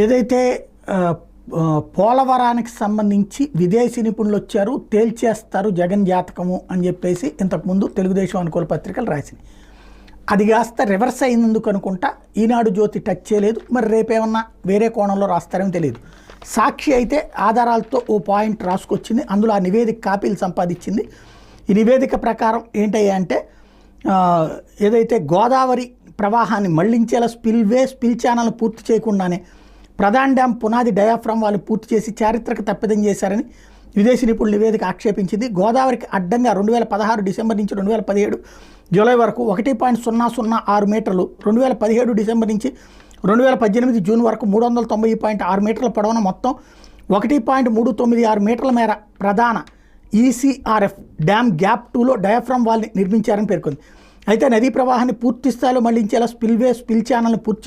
ఏదైతే పోలవరానికి సంబంధించి విదేశీ నిపుణులు వచ్చారు తేల్చేస్తారు జగన్ జాతకము అని చెప్పేసి ఇంతకుముందు తెలుగుదేశం అనుకూల పత్రికలు రాసింది అది కాస్త రివర్స్ అయినందుకు అనుకుంటా ఈనాడు జ్యోతి టచ్ చేయలేదు. మరి రేపేమన్నా వేరే కోణంలో రాస్తారేమో తెలియదు. సాక్షి అయితే ఆధారాలతో ఓ పాయింట్ రాసుకొచ్చింది. అందులో ఆ నివేదిక కాపీలు సంపాదించింది. ఈ నివేదిక ప్రకారం ఏంటయ్యా అంటే ఏదైతే గోదావరి ప్రవాహాన్ని మళ్ళించేలా స్పిల్వే స్పిల్ ఛానల్ పూర్తి చేయకుండానే ప్రధాన్ డ్యామ్ పునాది డయాఫ్రమ్ వాళ్ళు పూర్తి చేసి చారిత్రక తప్పిదం చేశారని విదేశీ నిపుణుల నివేదిక ఆక్షేపించింది. గోదావరికి అడ్డంగా రెండు వేల పదహారు డిసెంబర్ నుంచి రెండు వేల పదిహేడు జూలై వరకు ఒకటి పాయింట్ సున్నా సున్నా ఆరు మీటర్లు రెండు వేల పదిహేడు డిసెంబర్ నుంచి రెండు వేల పద్దెనిమిది జూన్ వరకు మూడు వందల తొంభై పాయింట్ ఆరు మీటర్ల పొడవున మొత్తం ఒకటి పాయింట్ మూడు తొమ్మిది ఆరు మీటర్ల మేర ప్రధాన ఈసీఆర్ఎఫ్ డ్యామ్ గ్యాప్ టూలో డయాఫ్రమ్ వాల్ని నిర్మించారని పేర్కొంది. అయితే నదీ ప్రవాహాన్ని పూర్తి స్థాయిలో మళ్ళించేలా స్పిల్వే స్పిల్ ఛానల్ని పూర్తి